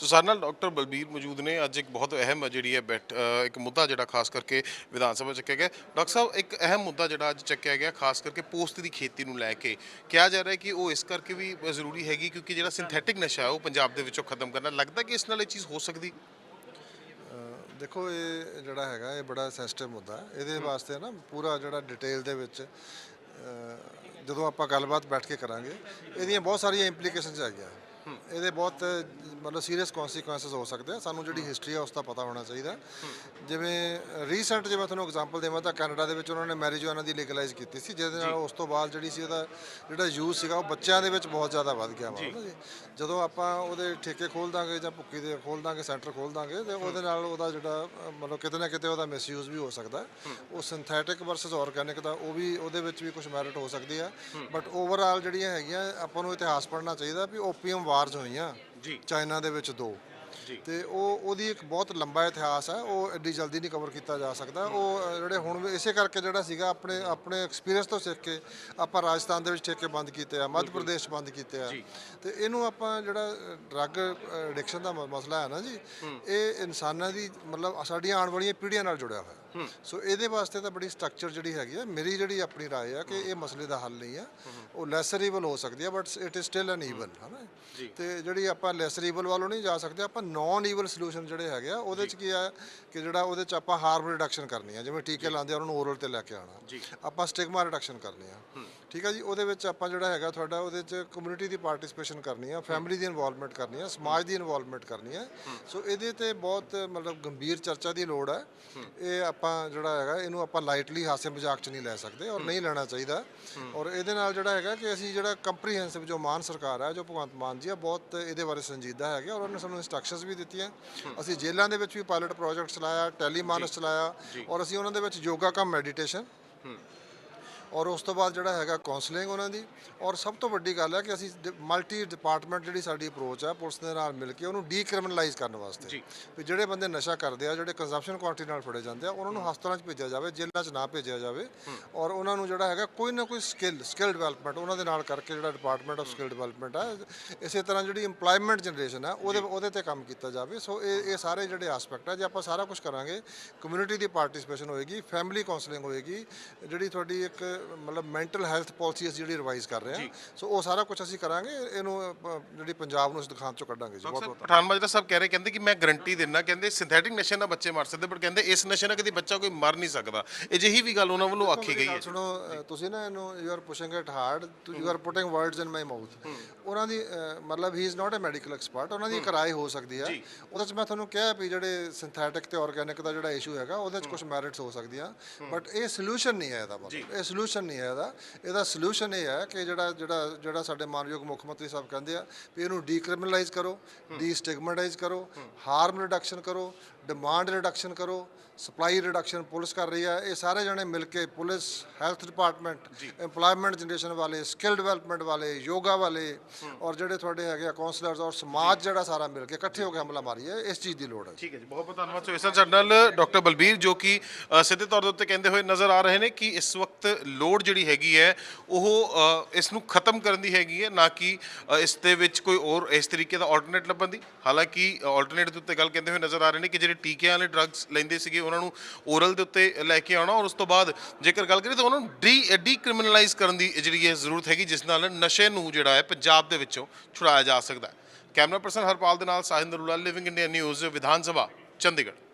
ਸੋ ਸਾਡੇ ਨਾਲ ਡਾਕਟਰ ਬਲਬੀਰ ਮੌਜੂਦ ਨੇ। ਅੱਜ ਇੱਕ ਬਹੁਤ ਅਹਿਮ ਜਿਹੜੀ ਹੈ ਬੈਠ ਇੱਕ ਮੁੱਦਾ ਜਿਹੜਾ ਖਾਸ ਕਰਕੇ ਵਿਧਾਨ ਸਭਾ ਚੱਕਿਆ ਗਿਆ। ਡਾਕਟਰ ਸਾਹਿਬ ਇੱਕ ਅਹਿਮ ਮੁੱਦਾ ਜਿਹੜਾ ਅੱਜ ਚੱਕਿਆ ਗਿਆ ਖਾਸ ਕਰਕੇ ਪੋਸਤ ਦੀ ਖੇਤੀ ਨੂੰ ਲੈ ਕੇ। ਕਿਹਾ ਜਾ ਰਿਹਾ ਹੈ ਕਿ ਉਹ ਇਸ ਕਰਕੇ ਵੀ ਜ਼ਰੂਰੀ ਹੈਗੀ ਕਿਉਂਕਿ ਜਿਹੜਾ ਸਿੰਥੈਟਿਕ ਨਸ਼ਾ ਹੈ ਉਹ ਪੰਜਾਬ ਦੇ ਵਿੱਚੋਂ ਖਤਮ ਕਰਨਾ। ਲੱਗਦਾ ਕਿ ਇਸ ਨਾਲ ਇਹ ਚੀਜ਼ ਹੋ ਸਕਦੀ? ਦੇਖੋ ਇਹ ਜਿਹੜਾ ਹੈਗਾ ਇਹ ਬੜਾ ਸੈਂਸਿਟਿਵ ਮੁੱਦਾ ਇਹਦੇ ਵਾਸਤੇ ਨਾ ਪੂਰਾ ਜਿਹੜਾ ਡਿਟੇਲ ਦੇ ਵਿੱਚ ਜਦੋਂ ਆਪਾਂ ਗੱਲਬਾਤ ਬੈਠ ਕੇ ਕਰਾਂਗੇ ਇਹਦੀਆਂ ਬਹੁਤ ਸਾਰੀਆਂ ਇੰਪਲੀਕੇਸ਼ਨਸ ਹੈਗੀਆਂ। ਇਹਦੇ ਬਹੁਤ ਮਤਲਬ ਸੀਰੀਅਸ ਕਨਸੀਕੁਐਂਸਸ ਹੋ ਸਕਦੇ ਆ। ਸਾਨੂੰ ਜਿਹੜੀ ਹਿਸਟਰੀ ਆ ਉਸ ਦਾ ਪਤਾ ਹੋਣਾ ਚਾਹੀਦਾ। ਜਿਵੇਂ ਰੀਸੈਂਟ ਜੇ ਮੈਂ ਤੁਹਾਨੂੰ ਐਗਜ਼ਾਮਪਲ ਦੇਵਾਂ ਤਾਂ ਕੈਨੇਡਾ ਦੇ ਵਿੱਚ ਉਹਨਾਂ ਨੇ ਮੈਰਿਜੂਆਨਾ ਦੀ ਲੀਗਲਾਈਜ਼ ਕੀਤੀ ਸੀ ਜਿਹਦੇ ਨਾਲ ਉਸ ਤੋਂ ਬਾਅਦ ਜਿਹੜੀ ਸੀ ਉਹਦਾ ਜਿਹੜਾ ਯੂਜ਼ ਸੀਗਾ ਉਹ ਬੱਚਿਆਂ ਦੇ ਵਿੱਚ ਬਹੁਤ ਜ਼ਿਆਦਾ ਵੱਧ ਗਿਆ ਵਾ ਜਦੋਂ ਆਪਾਂ ਉਹਦੇ ਠੇਕੇ ਖੋਲ ਦਾਂਗੇ ਜਾਂ ਭੁੱਕੀ ਦੇ ਖੋਲ ਦਾਂਗੇ ਸੈਂਟਰ ਖੋਲ ਦਾਂਗੇ ਤੇ ਉਹਦੇ ਨਾਲ ਉਹਦਾ ਜਿਹੜਾ ਮਤਲਬ ਕਿਤੇ ਨਾ ਕਿਤੇ ਉਹਦਾ ਮਿਸਯੂਜ਼ ਵੀ ਹੋ ਸਕਦਾ। ਉਹ ਸਿੰਥੈਟਿਕ ਵਰਸਸ ਆਰਗੈਨਿਕ ਦਾ ਉਹ ਵੀ ਉਹਦੇ ਵਿੱਚ ਵੀ ਕੁਝ ਮੈਰਿਟ ਹੋ ਸਕਦੀ ਆ। ਬਟ ਓਵਰਆਲ ਜਿਹੜੀਆਂ ਹੈਗੀਆਂ ਆਪਾਂ ਨੂੰ ਇਤਿਹਾਸ ਪੜ੍ਹਨਾ ਚਾਹੀਦਾ ਵੀ ਓਪੀਅਮ ਵਾਰਸ ਹੋਈਆਂ ਜੀ। ਚਾਈਨਾ ਦੇ ਵਿੱਚ ਦੋ। ਤੇ ਉਹ ਉਹਦੀ ਇੱਕ ਬਹੁਤ ਲੰਬਾ ਇਤਿਹਾਸ ਹੈ ਉਹ ਐਡੀ ਜਲਦੀ ਨਹੀਂ ਕਵਰ ਕੀਤਾ ਜਾ ਸਕਦਾ ਉਹ ਅ, ਜਿਹੜੇ ਹੁਣ ਵੀ ਇਸੇ ਕਰਕੇ ਜਿਹੜਾ ਸੀਗਾ ਆਪਣੇ ਆਪਣੇ ਐਕਸਪੀਰੀਅੰਸ ਤੋਂ ਸਿੱਖ ਕੇ ਆਪਾਂ ਰਾਜਸਥਾਨ ਦੇ ਵਿੱਚ ਠੇਕੇ ਬੰਦ ਕੀਤੇ ਆ ਮੱਧ ਪ੍ਰਦੇਸ਼ 'ਚ ਬੰਦ ਕੀਤੇ ਆ ਤੇ ਇਹਨੂੰ ਆਪਾਂ ਜਿਹੜਾ ਡਰੱਗ ਐਡਿਕਸ਼ਨ ਦਾ ਮ- ਮਸਲਾ ਹੈ ਨਾ ਜੀ ਇਹ ਇਨਸਾਨਾਂ ਦੀ ਮਤਲਬ ਸਾਡੀਆਂ ਆਉਣ ਵਾਲੀਆਂ ਪੀੜ੍ਹੀਆਂ ਨਾਲ ਜੁੜਿਆ ਹੋਇਆ ਸੋ ਇਹਦੇ ਵਾਸਤੇ ਤਾਂ ਬੜੀ ਸਟਰਕਚਰ ਜਿਹੜੀ ਹੈਗੀ ਆ ਮੇਰੀ ਜਿਹੜੀ ਆਪਣੀ رائے ਆ ਕਿ ਇਹ ਮਸਲੇ ਦਾ ਹੱਲ ਨਹੀਂ ਆ ਉਹ ਲੈਸਰ ਈਵਲ ਹੋ ਸਕਦੀ ਆ but it is still an evil ਹਨਾ ਤੇ ਜਿਹੜੀ ਆਪਾਂ ਲੈਸਰ ਈਵਲ ਵੱਲੋਂ ਨਹੀਂ ਜਾ ਸਕਦੇ ਆਪਾਂ ਨਾਨ ਈਵਲ ਸੋਲੂਸ਼ਨ ਜਿਹੜੇ ਹੈਗੇ ਆ ਉਹਦੇ ਚ ਕੀ ਆ ਕਿ ਜਿਹੜਾ ਉਹਦੇ ਚ ਆਪਾਂ ਹਾਰਮ ਰਿਡਕਸ਼ਨ ਕਰਨੀ ਆ ਜਿਵੇਂ ਟੀਕੇ ਲਾਉਂਦੇ ਆ ਉਹਨਾਂ ਨੂੰ ਓਰਲ ਤੇ ਲੈ ਕੇ ਆਉਣਾ। ਆਪਾਂ ਸਟਿਗਮਾ ਰਿਡਕਸ਼ਨ ਕਰਨੀ ਆ। ਠੀਕ ਆ ਜੀ? ਉਹਦੇ ਵਿੱਚ ਆਪਾਂ ਜਿਹੜਾ ਹੈਗਾ ਤੁਹਾਡਾ ਉਹਦੇ ਚ ਕਮਿਊਨਿਟੀ ਦੀ ਪਾਰਟਿਸਿਪੇਸ਼ਨ ਕਰਨੀ ਆ ਫੈਮਿਲੀ ਦੀ ਇਨਵੋਲਵਮੈਂਟ ਕਰਨੀ ਆ ਸਮਾਜ ਦੀ ਇਨਵੋਲਵਮੈਂਟ ਕਰਨੀ ਆ। ਸੋ ਇਹਦੇ ਤੇ ਬਹੁਤ ਮਤਲਬ ਗੰਭੀਰ ਚਰਚਾ ਦੀ ਲੋੜ ਹੈ। ਇਹ ਆਪਾਂ ਜਿਹੜਾ ਹੈਗਾ ਇਹਨੂੰ ਆਪਾਂ ਲਾਈਟਲੀ ਹਾਸੇ ਮਜ਼ਾਕ ਚ ਨਹੀਂ ਲੈ ਸਕਦੇ ਔਰ ਨਹੀਂ ਲੈਣਾ ਚਾਹੀਦਾ। ਔਰ ਇਹਦੇ ਨਾਲ ਜਿਹੜਾ ਹੈਗਾ ਕਿ ਅਸੀਂ ਜਿਹੜਾ ਕੰਪਰੀਹੈਂਸਿਵ ਜੋ ਮਾਨ ਸਰਕਾਰ ਹੈ ਜੋ ਭਗਵੰਤ ਮਾਨ ਜੀ ਆ ਬਹੁਤ ਇਹਦੇ ਬਾਰੇ ਸੰਜੀਦਾ ਹੈਗੇ ਔਰ ਉਹਨੇ ਸਾਨੂੰ ਇਨਸਟਰਕਸ਼ਨਸ ਵੀ ਦਿੱਤੀਆਂ ਅਸੀਂ ਜੇਲ੍ਹਾਂ ਦੇ ਵਿੱਚ ਵੀ ਪਾਇਲਟ ਪ੍ਰੋਜੈਕਟ ਚਲਾਇਆ ਟੈਲੀਮਾਨਸ ਚਲਾਇਆ ਔਰ ਅਸੀਂ ਉਹਨਾਂ ਦੇ ਵਿੱਚ ਯੋਗਾ ਕਮ ਮੈਡੀਟੇਸ਼ਨ ਔਰ ਉਸ ਤੋਂ ਬਾਅਦ ਜਿਹੜਾ ਹੈਗਾ ਕਾਉਂਸਲਿੰਗ ਉਹਨਾਂ ਦੀ ਔਰ ਸਭ ਤੋਂ ਵੱਡੀ ਗੱਲ ਹੈ ਕਿ ਅਸੀਂ ਮਲਟੀ ਡਿਪਾਰਟਮੈਂਟ ਜਿਹੜੀ ਸਾਡੀ ਅਪਰੋਚ ਹੈ ਪੁਲਿਸ ਦੇ ਨਾਲ ਮਿਲ ਕੇ ਉਹਨੂੰ ਡੀਕ੍ਰਿਮੀਨਲਾਈਜ਼ ਕਰਨ ਵਾਸਤੇ। ਵੀ ਜਿਹੜੇ ਬੰਦੇ ਨਸ਼ਾ ਕਰਦੇ ਆ ਜਿਹੜੇ ਕੰਜ਼ੰਪਸ਼ਨ ਕੁਆਂਟੀਟੀ ਨਾਲ ਫੜੇ ਜਾਂਦੇ ਆ ਉਹਨਾਂ ਨੂੰ ਹਸਪਤਾਲਾਂ 'ਚ ਭੇਜਿਆ ਜਾਵੇ ਜੇਲ੍ਹਾਂ 'ਚ ਨਾ ਭੇਜਿਆ ਜਾਵੇ। ਔਰ ਉਹਨਾਂ ਨੂੰ ਜਿਹੜਾ ਹੈਗਾ ਕੋਈ ਨਾ ਕੋਈ ਸਕਿੱਲ ਸਕਿੱਲ ਡਿਵੈਲਪਮੈਂਟ ਉਹਨਾਂ ਦੇ ਨਾਲ ਕਰਕੇ ਜਿਹੜਾ ਡਿਪਾਰਟਮੈਂਟ ਆਫ ਸਕਿੱਲ ਡਿਵੈਲਪਮੈਂਟ ਹੈ ਇਸੇ ਤਰ੍ਹਾਂ ਜਿਹੜੀ EMPLOYMENT ਜਨਰੇਸ਼ਨ ਹੈ ਉਹਦੇ ਉਹਦੇ ਤੇ ਕੰਮ ਕੀਤਾ ਜਾਵੇ। ਸੋ ਇਹ ਇਹ ਸਾਰੇ ਜਿਹੜੇ ਐਸਪੈਕਟ ਹੈ ਜੇ ਆਪਾਂ ਸਾਰਾ ਕੁਝ ਕਰਾਂਗੇ ਕਮਿਊਨਿਟੀ ਦੀ ਪਾਰਟਿਸਿਪੇਸ਼ਨ ਹੋਏਗੀ ਫੈਮਿਲੀ ਕਾਉਂਸਲਿੰਗ ਹੋਏਗੀ ਜਿਹੜੀ ਤੁਹਾਡੀ ਇੱਕ ਮਤਲਬ ਮੈਂਟਲ ਹੈਲਥ ਪਾਲਿਸੀ ਅਸੀਂ ਜਿਹੜੀ ਰਿਵਾਈਜ਼ ਕਰ ਰਹੇ ਹਾਂ ਸੋ ਉਹ ਸਾਰਾ ਕੁਝ ਅਸੀਂ ਕਰਾਂਗੇ ਇਹਨੂੰ ਜਿਹੜੀ ਪੰਜਾਬ ਨੂੰ ਇਸ ਦੁਕਾਨ ਚੋਂ ਕੱਢਾਂਗੇ ਜੀ ਬਹੁਤ ਬਹੁਤ ਪਠਾਨ ਮਾਜਰਾ ਸਾਹਿਬ ਕਹਿ ਰਹੇ ਕਹਿੰਦੇ ਕਿ ਮੈਂ ਗਰੰਟੀ ਦਿੰਦਾ ਕਹਿੰਦੇ ਸਿੰਥੈਟਿਕ ਨਸ਼ੇ ਨਾਲ ਬੱਚੇ ਮਰ ਸਕਦੇ ਪਰ ਕਹਿੰਦੇ ਇਸ ਨਸ਼ੇ ਨਾਲ ਕਦੀ ਬੱਚਾ ਕੋਈ ਮਰ ਨਹੀਂ ਸਕਦਾ। ਅਜਿਹੀ ਵੀ ਗੱਲ ਉਹਨਾਂ ਵੱਲੋਂ ਆਖੀ ਗਈ ਹੈ। ਸੁਣੋ ਤੁਸੀਂ ਨਾ ਇਹਨੂੰ you are pushing it hard you are putting words in my mouth ਉਹਨਾਂ ਦੀ ਮਤਲਬ he is not a medical expert ਉਹਨਾਂ ਦੀ ਇੱਕ ਰਾਏ ਹੋ ਸਕਦੀ ਹੈ ਉਹਦੇ ਚ ਮੈਂ ਤੁਹਾਨੂੰ ਕਿਹਾ ਵੀ ਜਿਹੜੇ ਸਿੰਥੈਟਿਕ ਤੇ ਆਰਗੈਨਿਕ ਦਾ ਜਿਹੜਾ ਇਸ਼ੂ ਹੈਗਾ ਉਹਦੇ ਚ ਕੁਝ ਮੈਰਿਟਸ ਹੋ ਸਕਦੀਆਂ। ਬਟ ਇਹ ਸੋਲੂਸ਼ਨ ਨਹੀਂ ਹੈ ਇਹਦਾ ਮਤਲਬ। ਇਹ ਸੋਲੂਸ਼ਨ ਨਹੀਂ ਹੈ ਇਹਦਾ। ਇਹਦਾ ਸੋਲੂਸ਼ਨ ਇਹ ਹੈ ਕਿ ਜਿਹੜਾ ਜਿਹੜਾ ਜਿਹੜਾ ਸਾਡੇ ਮਾਨਯੋਗ ਮੁੱਖ ਮੰਤਰੀ ਸਾਹਿਬ ਕਹਿੰਦੇ ਆ ਵੀ ਇਹਨੂੰ ਡੀਕ੍ਰਿਮੀਨਲਾਈਜ਼ ਕਰੋ ਡੀ ਸਟਿਗਮੈਟਾਈਜ਼ ਕਰੋ ਹਾਰਮ ਰਿਡਕਸ਼ਨ ਕਰੋ ਡਿਮਾਂਡ ਰਿਡਕਸ਼ਨ ਕਰੋ ਸਪਲਾਈ ਰਿਡਕਸ਼ਨ ਪੁਲਿਸ ਕਰ ਰਹੀ ਹੈ। ਇਹ ਸਾਰੇ ਜਣੇ ਮਿਲ ਕੇ police health department EMPLOYMENT generation ਵਾਲੇ ਸਕਿੱਲ ਡਿਵੈਲਪਮੈਂਟ ਵਾਲੇ ਯੋਗਾ ਵਾਲੇ ਔਰ ਜਿਹੜੇ ਤੁਹਾਡੇ ਹੈਗੇ ਆ ਕਾਉਂਸਲਰਸ ਔਰ ਸਮਾਜ ਜਿਹੜਾ ਸਾਰਾ ਮਿਲ ਕੇ ਇਕੱਠੇ ਹੋ ਕੇ ਹਮਲਾ ਮਾਰੀਏ ਇਸ ਚੀਜ਼ ਦੀ ਲੋੜ ਹੈ ਠੀਕ ਹੈ ਜੀ ਬਹੁਤ ਬਹੁਤ ਧੰਨਵਾਦ। ਸੋ ਇਸ ਨਾਲ ਡਾਕਟਰ ਬਲਬੀਰ ਜੋ ਕਿ ਸਿੱਧੇ ਤੌਰ ਦੇ ਉੱਤੇ ਕਹਿੰਦੇ ਹੋਏ ਨਜ਼ਰ ਆ ਰਹੇ ਨੇ ਕਿ ਇਸ ਵਕਤ ਲੋੜ ਜਿਹੜੀ ਹੈਗੀ ਹੈ ਉਹ ਇਸ ਨੂੰ ਖਤਮ ਕਰਨ ਦੀ ਹੈਗੀ ਹੈ ਨਾ ਕਿ ਇਸ ਦੇ ਵਿੱਚ ਕੋਈ ਹੋਰ ਇਸ ਤਰੀਕੇ ਦਾ ਆਲਟਰਨੇਟ ਲੱਭਣ ਦੀ। ਹਾਲਾਂਕਿ ਆਲਟਰਨੇਟ ਦੇ ਉੱਤੇ ਗੱਲ ਕਹਿੰਦੇ ਹੋਏ ਨਜ਼ਰ ਆ ਰਹੇ ਨੇ ਕਿ ਜਿਹੜੇ ਟੀਕਿਆਂ ਵਾਲੇ ਡਰੱਗਸ ਲੈਂਦੇ ਸੀਗੇ, ਉਹਨਾਂ ਨੂੰ ਓਰਲ ਦੇ ਉੱਤੇ ਲੈ ਕੇ ਆਉਣਾ ਔਰ ਉਸ ਤੋਂ ਬਾਅਦ ਜੇਕਰ ਗੱਲ ਕਰੀਏ ਤਾਂ ਉਹਨਾਂ ਨੂੰ ਡੀ ਡੀਕ੍ਰਿਮੀਨਲਾਈਜ਼ ਕਰਨ ਦੀ ਜਿਹੜੀ ਹੈ ਜ਼ਰੂਰਤ ਹੈਗੀ, ਜਿਸ ਨਾਲ ਨਸ਼ੇ ਨੂੰ ਜਿਹੜਾ ਹੈ ਪੰਜਾਬ ਦੇ ਵਿੱਚੋਂ ਛੁਡਾਇਆ ਜਾ ਸਕਦਾ ਹੈ। ਕੈਮਰਾ ਪਰਸਨ ਹਰਪਾਲ ਦੇ ਨਾਲ Sahil Narula living India news Vidhan Sabha, Chandigarh.